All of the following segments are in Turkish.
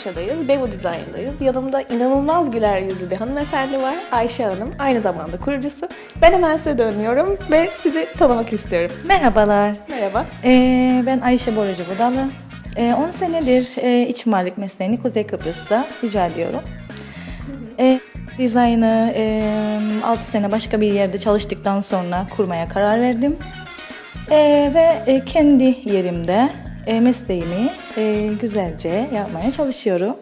Lefkoşa'dayız, Bebu Design'dayız. Yanımda inanılmaz güler yüzlü bir hanımefendi var, Ayşe Hanım. Aynı zamanda kurucusu. Ben hemen size dönüyorum ve sizi tanımak istiyorum. Merhabalar. Merhaba. Ee, ben Ayşe Borucu Budalı. Ee, 10 senedir e, iç mimarlık mesleğini Kuzey Kıbrıs'ta icra ediyorum. E, dizaynı e, 6 sene başka bir yerde çalıştıktan sonra kurmaya karar verdim. E, ve e, kendi yerimde mesleğimi e, güzelce yapmaya çalışıyorum.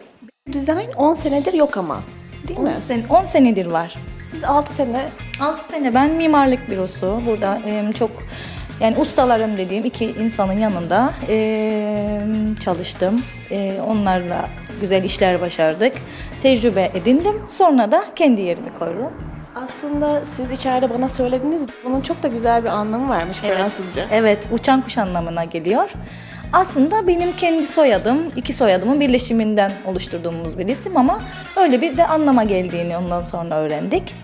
Design 10 senedir yok ama. Değil 10, mi? sen, 10 senedir var. Siz 6 sene 6 sene ben mimarlık bürosu burada e, çok yani ustalarım dediğim iki insanın yanında e, çalıştım. E, onlarla güzel işler başardık. Tecrübe edindim. Sonra da kendi yerimi koydum. aslında siz içeride bana söylediniz. Bunun çok da güzel bir anlamı varmış Fransızca. Evet, uçan kuş anlamına geliyor. Aslında benim kendi soyadım, iki soyadımın birleşiminden oluşturduğumuz bir isim ama öyle bir de anlama geldiğini ondan sonra öğrendik.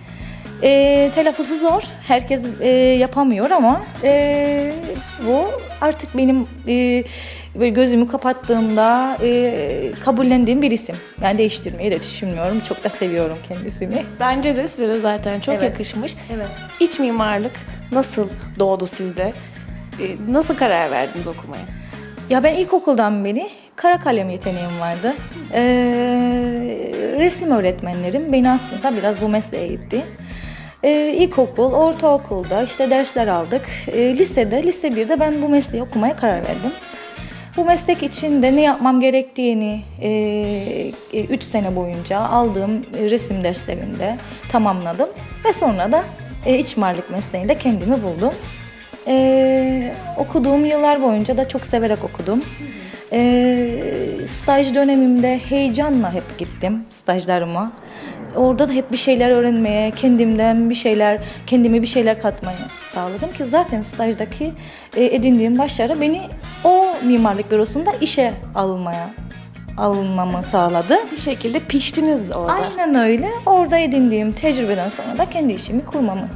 E, telaffuzu zor, herkes e, yapamıyor ama e, bu artık benim e, böyle gözümü kapattığımda e, kabullendiğim bir isim. Ben değiştirmeyi de düşünmüyorum, çok da seviyorum kendisini. Bence de size de zaten çok Evet. yakışmış. Evet. İç mimarlık nasıl doğdu sizde? Ee, Nasıl karar verdiniz okumaya? Ya ben ilkokuldan beri kara kalem yeteneğim vardı. Ee, resim öğretmenlerim beni aslında biraz bu mesleğe itti. Ee, ilkokul, ortaokulda işte dersler aldık. Ee, lisede, lise 1'de ben bu mesleği okumaya karar verdim. Bu meslek için de ne yapmam gerektiğini 3 sene boyunca aldığım resim derslerinde tamamladım. Ve sonra da e, iç mimarlık mesleğinde kendimi buldum. Ee, okuduğum yıllar boyunca da çok severek okudum. Ee, staj dönemimde heyecanla hep gittim stajlarıma. Orada da hep bir şeyler öğrenmeye, kendimden bir şeyler, kendime bir şeyler katmaya sağladım ki zaten stajdaki e, edindiğim başarı beni o mimarlık bürosunda işe almaya almamı sağladı. Bir şekilde piştiniz orada. Aynen öyle. Orada edindiğim tecrübeden sonra da kendi işimi kurmamı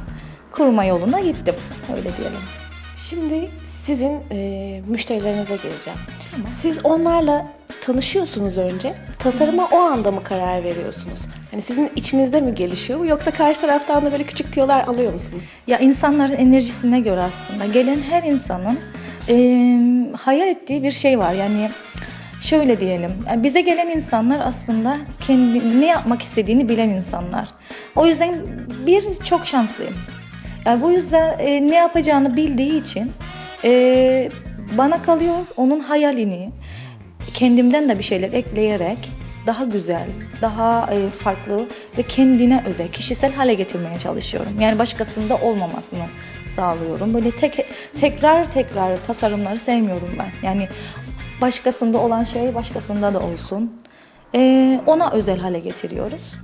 kurma yoluna gittim. Öyle diyelim. Şimdi sizin e, müşterilerinize geleceğim. Siz onlarla tanışıyorsunuz önce. Tasarıma o anda mı karar veriyorsunuz? Hani sizin içinizde mi gelişiyor bu yoksa karşı taraftan da böyle küçük tiyolar alıyor musunuz? Ya insanların enerjisine göre aslında gelen her insanın e, hayal ettiği bir şey var. Yani şöyle diyelim. yani bize gelen insanlar aslında kendi ne yapmak istediğini bilen insanlar. O yüzden bir çok şanslıyım. Bu yüzden e, ne yapacağını bildiği için e, bana kalıyor onun hayalini kendimden de bir şeyler ekleyerek daha güzel, daha e, farklı ve kendine özel, kişisel hale getirmeye çalışıyorum. Yani başkasında olmamasını sağlıyorum. Böyle tek tekrar tekrar tasarımları sevmiyorum ben. Yani başkasında olan şey başkasında da olsun. E, ona özel hale getiriyoruz.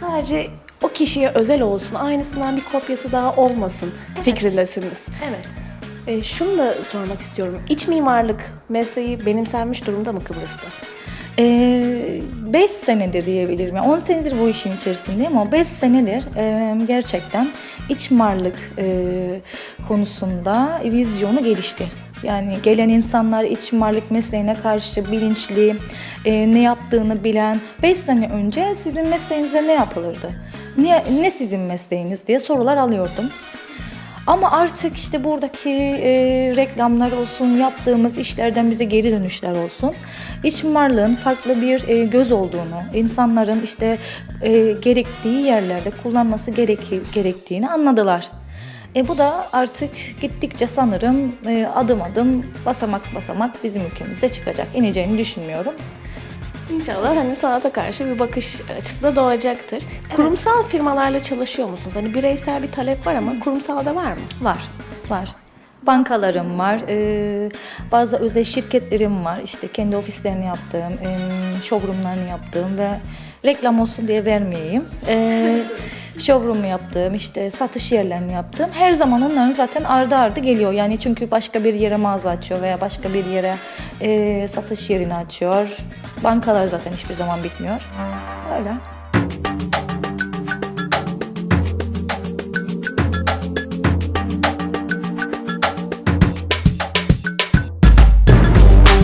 Sadece o kişiye özel olsun, aynısından bir kopyası daha olmasın fikrindesiniz. Evet. E, şunu da sormak istiyorum. İç mimarlık mesleği benimsenmiş durumda mı Kıbrıs'ta? 5 senedir diyebilirim. Yani 10 senedir bu işin içerisindeyim ama 5 senedir e, gerçekten iç mimarlık e, konusunda vizyonu gelişti. Yani gelen insanlar iç mimarlık mesleğine karşı bilinçli, e, ne yaptığını bilen. 5 sene önce sizin mesleğinizde ne yapılırdı? Ne, ne sizin mesleğiniz diye sorular alıyordum. Ama artık işte buradaki e, reklamlar olsun, yaptığımız işlerden bize geri dönüşler olsun. İç mimarlığın farklı bir e, göz olduğunu, insanların işte e, gerektiği yerlerde kullanması gereki, gerektiğini anladılar. E, bu da artık gittikçe sanırım e, adım adım, basamak basamak bizim ülkemizde çıkacak. İneceğini düşünmüyorum. İnşallah hani sanata karşı bir bakış açısı da doğacaktır. Kurumsal firmalarla çalışıyor musunuz? Hani bireysel bir talep var ama kurumsalda var mı? Var, var. Bankalarım var, e, bazı özel şirketlerim var. İşte kendi ofislerini yaptığım, e, showroomlarını yaptığım ve reklam olsun diye vermeyeyim. E, showroom yaptığım, işte satış yerlerini yaptığım. Her zaman onların zaten ardı ardı geliyor. Yani çünkü başka bir yere mağaza açıyor veya başka bir yere e, satış yerini açıyor. Bankalar zaten hiçbir zaman bitmiyor. Öyle.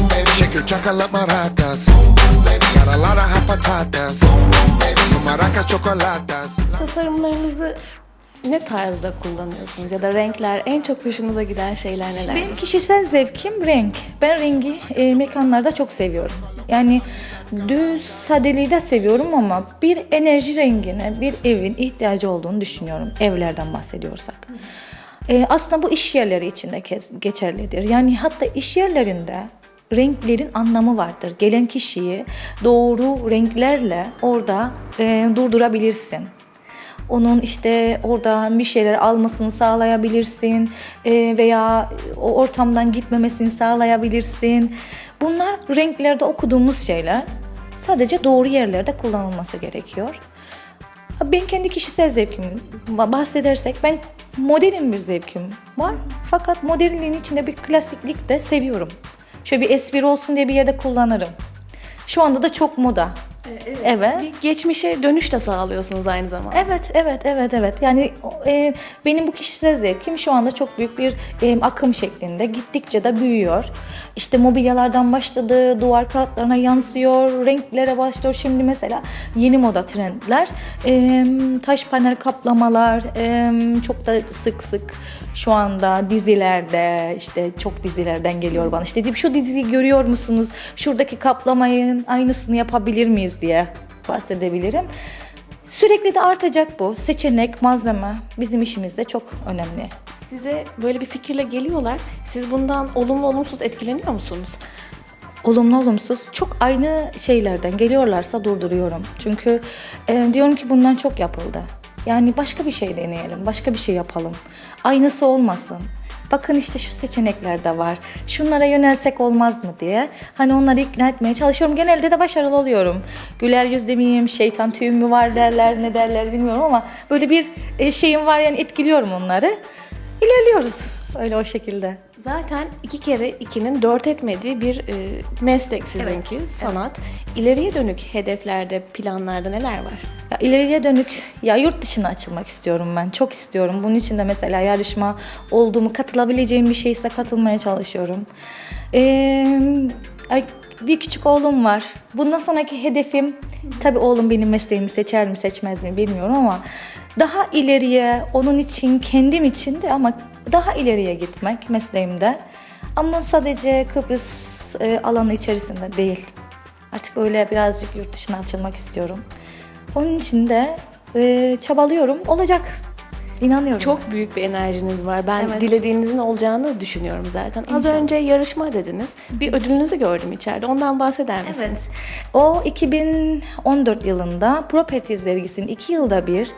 baby, shake your chocolate maracas. Boom, boom, baby, patatas, maracas chocolatas. Tasarımlarınızı ne tarzda kullanıyorsunuz ya da renkler en çok hoşunuza giden şeyler neler? Benim kişisel zevkim renk. Ben rengi e, mekanlarda çok seviyorum. Yani düz sadeliği de seviyorum ama bir enerji rengine bir evin ihtiyacı olduğunu düşünüyorum. Evlerden bahsediyorsak. E, aslında bu iş yerleri için de geçerlidir. Yani hatta iş yerlerinde renklerin anlamı vardır. Gelen kişiyi doğru renklerle orada e, durdurabilirsin. Onun işte orada bir şeyler almasını sağlayabilirsin e, veya o ortamdan gitmemesini sağlayabilirsin. Bunlar renklerde okuduğumuz şeyler. Sadece doğru yerlerde kullanılması gerekiyor. Ben kendi kişisel zevkimden bahsedersek ben modern bir zevkim var. Fakat modernliğin içinde bir klasiklik de seviyorum. Şöyle bir espri olsun diye bir yerde kullanırım. Şu anda da çok moda. Evet. Bir geçmişe dönüş de sağlıyorsunuz aynı zamanda. Evet, evet, evet, evet. Yani e, benim bu kişisel zevkim şu anda çok büyük bir e, akım şeklinde. Gittikçe de büyüyor. İşte mobilyalardan başladı, duvar kağıtlarına yansıyor, renklere başlıyor. Şimdi mesela yeni moda trendler, e, taş panel kaplamalar, e, çok da sık sık şu anda dizilerde, işte çok dizilerden geliyor bana. İşte şu diziyi görüyor musunuz? Şuradaki kaplamayın aynısını yapabilir miyiz diye bahsedebilirim. Sürekli de artacak bu. Seçenek, malzeme bizim işimizde çok önemli. Size böyle bir fikirle geliyorlar. Siz bundan olumlu olumsuz etkileniyor musunuz? Olumlu olumsuz çok aynı şeylerden geliyorlarsa durduruyorum. Çünkü e, diyorum ki bundan çok yapıldı. Yani başka bir şey deneyelim, başka bir şey yapalım. Aynısı olmasın. Bakın işte şu seçenekler de var. Şunlara yönelsek olmaz mı diye. Hani onları ikna etmeye çalışıyorum. Genelde de başarılı oluyorum. Güler yüzlü müyüm, şeytan tüyüm mü var derler, ne derler bilmiyorum ama böyle bir e, şeyim var yani etkiliyorum onları. İlerliyoruz öyle o şekilde. Zaten iki kere ikinin dört etmediği bir e, meslek sizinki, sanat. İleriye dönük hedeflerde, planlarda neler var? Ya ileriye dönük ya yurt dışına açılmak istiyorum ben. Çok istiyorum. Bunun için de mesela yarışma olduğumu katılabileceğim bir şeyse katılmaya çalışıyorum. Ee, ay, bir küçük oğlum var. Bundan sonraki hedefim tabii oğlum benim mesleğimi seçer mi seçmez mi bilmiyorum ama daha ileriye onun için kendim için de ama daha ileriye gitmek mesleğimde. Ama sadece Kıbrıs e, alanı içerisinde değil. Artık öyle birazcık yurt dışına açılmak istiyorum. Onun için de e, çabalıyorum. Olacak. İnanıyorum. Çok büyük bir enerjiniz var. Ben Evet. dilediğinizin olacağını düşünüyorum zaten. Az İnşallah. önce yarışma dediniz. Bir ödülünüzü gördüm içeride. Ondan bahseder misiniz? Evet. O 2014 yılında Properties dergisinin iki yılda bir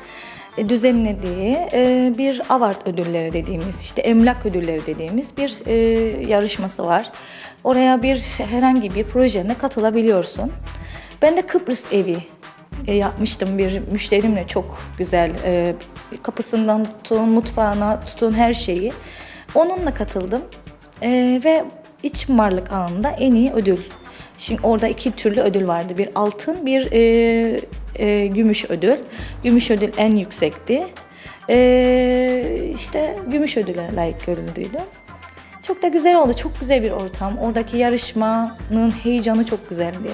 düzenlediği e, bir award ödülleri dediğimiz işte emlak ödülleri dediğimiz bir e, yarışması var. Oraya bir herhangi bir projenle katılabiliyorsun. Ben de Kıbrıs evi e, yapmıştım bir müşterimle çok güzel e, kapısından tutun mutfağına tutun her şeyi. Onunla katıldım E, ve iç mimarlık alanında en iyi ödül. Şimdi orada iki türlü ödül vardı. Bir altın, bir e, e, gümüş ödül. Gümüş ödül en yüksekti. E, işte gümüş ödüle layık görüldüydü. Çok da güzel oldu. Çok güzel bir ortam. Oradaki yarışmanın heyecanı çok güzeldi.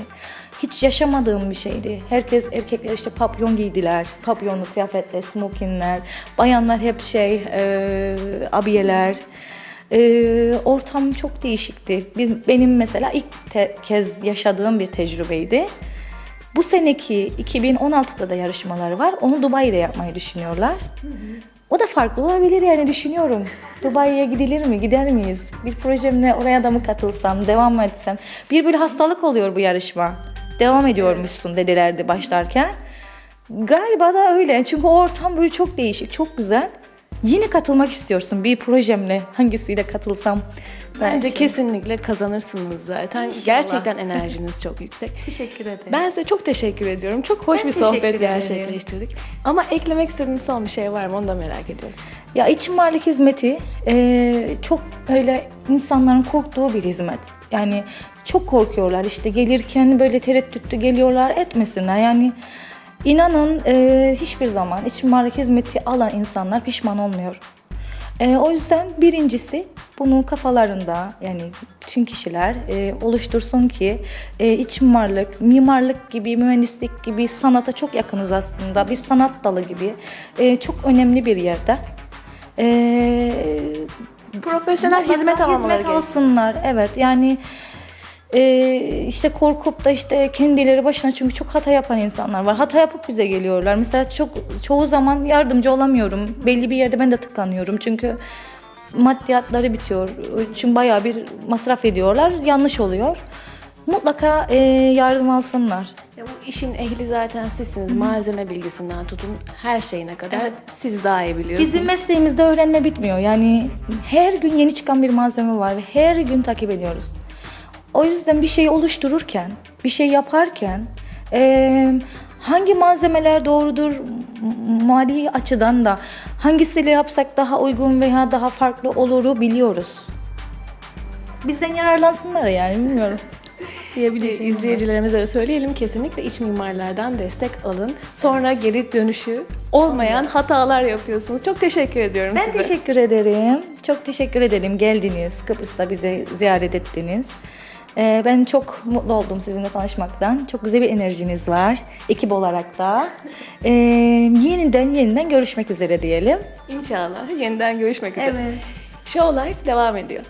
Hiç yaşamadığım bir şeydi. Herkes erkekler işte papyon giydiler. Papyonlu kıyafetler, smokinler. Bayanlar hep şey, e, abiyeler. E, ortam çok değişikti. Benim mesela ilk kez yaşadığım bir tecrübeydi. Bu seneki 2016'da da yarışmaları var. Onu Dubai'de yapmayı düşünüyorlar. O da farklı olabilir yani düşünüyorum. Dubai'ye gidilir mi? Gider miyiz? Bir projemle oraya da mı katılsam, devam mı etsem? Bir böyle hastalık oluyor bu yarışma. Devam ediyormuşsun dedilerdi başlarken. Galiba da öyle. Çünkü o ortam böyle çok değişik, çok güzel. Yine katılmak istiyorsun bir projemle. Hangisiyle katılsam? Bence belki. kesinlikle kazanırsınız zaten. İnşallah. Gerçekten enerjiniz çok yüksek. Teşekkür ederim. Ben size çok teşekkür ediyorum. Çok hoş Ben bir sohbet teşekkür ederim. gerçekleştirdik. Ama eklemek istediğiniz son bir şey var mı? Onu da merak ediyorum. Ya iç mimarlık hizmeti e, çok öyle insanların korktuğu bir hizmet. Yani çok korkuyorlar işte gelirken böyle tereddütlü geliyorlar etmesinler. Yani inanın e, hiçbir zaman iç mimarlık hizmeti alan insanlar pişman olmuyor. E, o yüzden birincisi bunu kafalarında yani tüm kişiler e, oluştursun ki e, iç mimarlık, mimarlık gibi, mühendislik gibi sanata çok yakınız aslında. Bir sanat dalı gibi e, çok önemli bir yerde. E, Profesyonel hizmet almaları hizmet gerekiyor. alsınlar. Evet yani e, işte korkup da işte kendileri başına çünkü çok hata yapan insanlar var. Hata yapıp bize geliyorlar. Mesela çok çoğu zaman yardımcı olamıyorum. Belli bir yerde ben de tıkanıyorum. Çünkü maddiyatları bitiyor. Çünkü bayağı bir masraf ediyorlar. Yanlış oluyor. Mutlaka e, yardım alsınlar. Ya bu işin ehli zaten sizsiniz. Malzeme bilgisinden tutun her şeyine kadar siz daha iyi biliyorsunuz. Bizim mesleğimizde öğrenme bitmiyor. Yani her gün yeni çıkan bir malzeme var ve her gün takip ediyoruz. O yüzden bir şeyi oluştururken, bir şey yaparken eee, hangi malzemeler doğrudur mali açıdan da hangisiyle yapsak daha uygun veya daha farklı oluru biliyoruz. Bizden yararlansınlar yani bilmiyorum. Diyebiliriz. İzleyicilerimize de söyleyelim kesinlikle iç mimarlardan destek alın. Sonra geri dönüşü olmayan hatalar yapıyorsunuz. Çok teşekkür ediyorum Ben size. teşekkür ederim. Çok teşekkür ederim. Geldiniz. Kıbrıs'ta bizi ziyaret ettiniz. Ee, ben çok mutlu oldum sizinle tanışmaktan. Çok güzel bir enerjiniz var. Ekip olarak da. Ee, yeniden yeniden görüşmek üzere diyelim. İnşallah yeniden görüşmek üzere. Evet. Show Life devam ediyor.